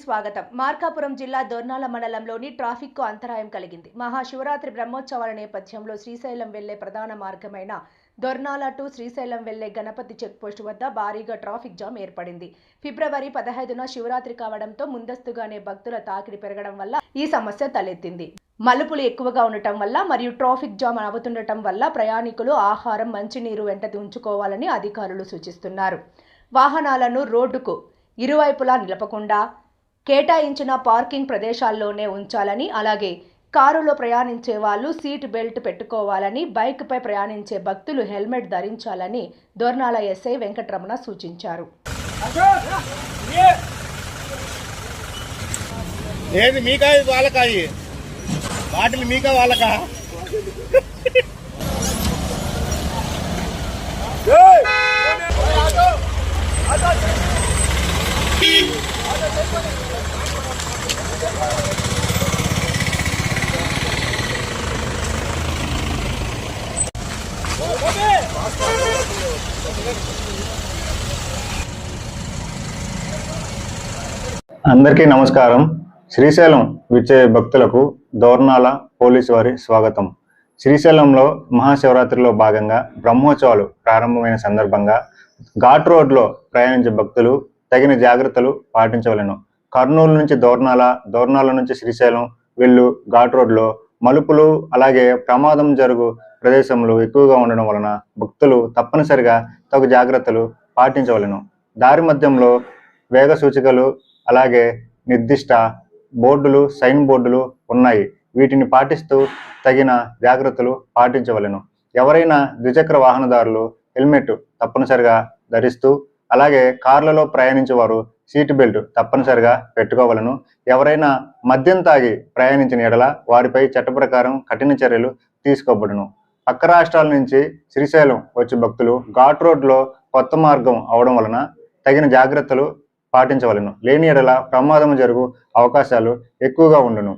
స్వాగతం. మార్కాపురం జిల్లా దొర్నాల మండలంలోని ట్రాఫిక్కు అంతరాయం కలిగింది. మహాశివరాత్రి బ్రహ్మోత్సవాల నేపథ్యంలో శ్రీశైలం వెళ్ళే ప్రధాన మార్గమైన దొర్నాల టు శ్రీశైలం వెళ్ళే గణపతి చెక్పోస్ట్ వద్ద భారీగా ట్రాఫిక్ జామ్ ఏర్పడింది. ఫిబ్రవరి పదహైదున శివరాత్రి కావడంతో ముందస్తుగానే భక్తుల తాకిడి పెరగడం వల్ల ఈ సమస్య తలెత్తింది. మలుపులు ఎక్కువగా ఉండటం వల్ల మరియు ట్రాఫిక్ జామ్ అవుతుండటం వల్ల ప్రయాణికులు ఆహారం మంచినీరు వెంట ఉంచుకోవాలని అధికారులు సూచిస్తున్నారు. వాహనాలను రోడ్డుకు ఇరువైపులా నిలపకుండా కేటాయించిన పార్కింగ్ ప్రదేశాల్లోనే ఉంచాలని అలాగే కారులో ప్రయాణించే వాళ్ళు సీట్ బెల్ట్ పెట్టుకోవాలని బైక్పై ప్రయాణించే భక్తులు హెల్మెట్ ధరించాలని దోర్నాల ఎస్ఐ వెంకటరమణ సూచించారు. ఏది మీకా వాళ్ళకా బాటిల్ మీకా వాళ్ళకా? అందరికీ నమస్కారం. శ్రీశైలం విచ్చే భక్తులకు దోర్నాల పోలీసు వారి స్వాగతం. శ్రీశైలంలో మహాశివరాత్రిలో భాగంగా బ్రహ్మోత్సవాలు ప్రారంభమైన సందర్భంగా ఘాట్ రోడ్లో ప్రయాణించే భక్తులు తగిన జాగ్రత్తలు పాటించవలెను. కర్నూలు నుంచి దోర్నాల దోర్నాల నుంచి శ్రీశైలం వెళ్ళు ఘాట్ రోడ్లో మలుపులు అలాగే ప్రమాదం జరుగు ప్రదేశంలో ఎక్కువగా ఉండడం వలన భక్తులు తప్పనిసరిగా తగు జాగ్రత్తలు పాటించవలెను. దారి మధ్యంలో వేగ సూచికలు అలాగే నిర్దిష్ట బోర్డులు సైన్ బోర్డులు ఉన్నాయి. వీటిని పాటిస్తూ తగిన జాగ్రత్తలు పాటించవలెను. ఎవరైనా ద్విచక్ర వాహనదారులు హెల్మెట్ తప్పనిసరిగా ధరిస్తూ అలాగే కార్లలో ప్రయాణించేవారు సీట్ బెల్ట్ తప్పనిసరిగా పెట్టుకోవాలను. ఎవరైనా మద్యం తాగి ప్రయాణించిన ఎడల వారిపై చట్ట ప్రకారం కఠిన చర్యలు తీసుకోబడును. పక్క రాష్ట్రాల నుంచి శ్రీశైలం వచ్చే భక్తులు ఘాట్ రోడ్లో కొత్త మార్గం అవడం వలన తగిన జాగ్రత్తలు పాటించవలను. లేని ఎడల ప్రమాదం జరుగు అవకాశాలు ఎక్కువగా ఉండును.